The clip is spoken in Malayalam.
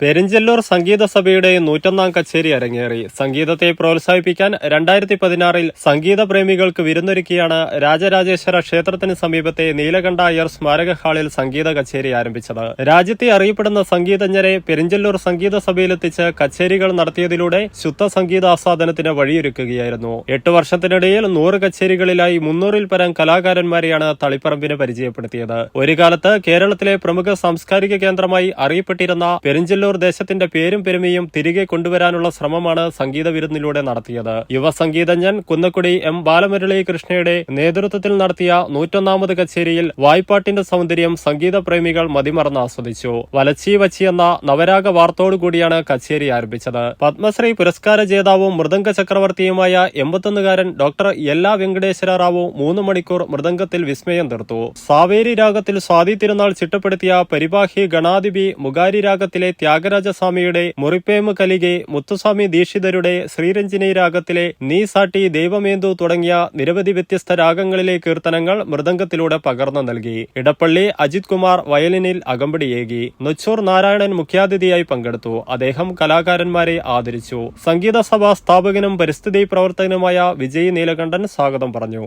പെരിഞ്ചല്ലൂർ സംഗീത സഭയുടെ നൂറ്റൊന്നാം കച്ചേരി അരങ്ങേറി. സംഗീതത്തെ പ്രോത്സാഹിപ്പിക്കാൻ രണ്ടായിരത്തി പതിനാറിൽ സംഗീത പ്രേമികൾക്ക് വിരുന്നൊരുക്കിയാണ് രാജരാജേശ്വര ക്ഷേത്രത്തിന് സമീപത്തെ നീലകണ്ഠ അയ്യർ സ്മാരക ഹാളിൽ സംഗീത കച്ചേരി ആരംഭിച്ചത്. രാജ്യത്തെ അറിയപ്പെടുന്ന സംഗീതജ്ഞരെ പെരിഞ്ചല്ലൂർ സംഗീത സഭയിലെത്തിച്ച് കച്ചേരികൾ നടത്തിയതിലൂടെ ശുദ്ധ സംഗീതാസ്വാദനത്തിന് വഴിയൊരുക്കുകയായിരുന്നു. എട്ട് വർഷത്തിനിടയിൽ നൂറ് കച്ചേരികളിലായി മുന്നൂറിൽ പരം കലാകാരന്മാരെയാണ് തളിപ്പറമ്പിന് പരിചയപ്പെടുത്തിയത്. ഒരു കാലത്ത് കേരളത്തിലെ പ്രമുഖ സാംസ്കാരിക കേന്ദ്രമായി അറിയപ്പെട്ടിരുന്ന പെരിഞ്ചല്ലൂർ ദേശത്തിന്റെ പേരും പെരുമയും തിരികെ കൊണ്ടുവരാനുള്ള ശ്രമമാണ് സംഗീത വിരുന്നിലൂടെ നടത്തിയത്. യുവ സംഗീതജ്ഞൻ കുന്നക്കുടി എം ബാലമുരളി കൃഷ്ണയുടെ നേതൃത്വത്തിൽ നടത്തിയ നൂറ്റൊന്നാമത് കച്ചേരിയിൽ വായ്പാട്ടിന്റെ സൗന്ദര്യം സംഗീത പ്രേമികൾ മതിമറന്ന് ആസ്വദിച്ചു. വലച്ചി വച്ചി എന്ന നവരാഗ വാർത്തോടുകൂടിയാണ് കച്ചേരി ആരംഭിച്ചത്. പത്മശ്രീ പുരസ്കാര ജേതാവും മൃദംഗ ചക്രവർത്തിയുമായ എൺപത്തൊന്നുകാരൻ ഡോക്ടർ എല്ലാ വെങ്കടേശ്വര റാവു മൂന്ന് മണിക്കൂർ മൃദംഗത്തിൽ വിസ്മയം തീർത്തു. സാവേരി രാഗത്തിൽ സ്വാതി തിരുനാൾ ചിട്ടപ്പെടുത്തിയ പരിപാഹി ഗണാധിപി മുഗാരി രാഗത്തിലെ ത്യാഗരാജസ്വാമിയുടെ മുറിപ്പേമ് കലികെ മുത്തുസ്വാമി ദീക്ഷിതരുടെ ശ്രീരഞ്ജിനി രാഗത്തിലെ നീ സാട്ടി ദൈവമേന്തു തുടങ്ങിയ നിരവധി വ്യത്യസ്ത രാഗങ്ങളിലെ കീർത്തനങ്ങൾ മൃദംഗത്തിലൂടെ പകർന്നു നൽകി. ഇടപ്പള്ളി അജിത് കുമാർ വയലിനിൽ അകമ്പടിയേകി. നൊച്ചൂർ നാരായണൻ മുഖ്യാതിഥിയായി പങ്കെടുത്തു. അദ്ദേഹം കലാകാരന്മാരെ ആദരിച്ചു. സംഗീത സഭാ സ്ഥാപകനും പരിസ്ഥിതി പ്രവർത്തകനുമായ വിജയ് നീലകണ്ഠൻ സ്വാഗതം പറഞ്ഞു.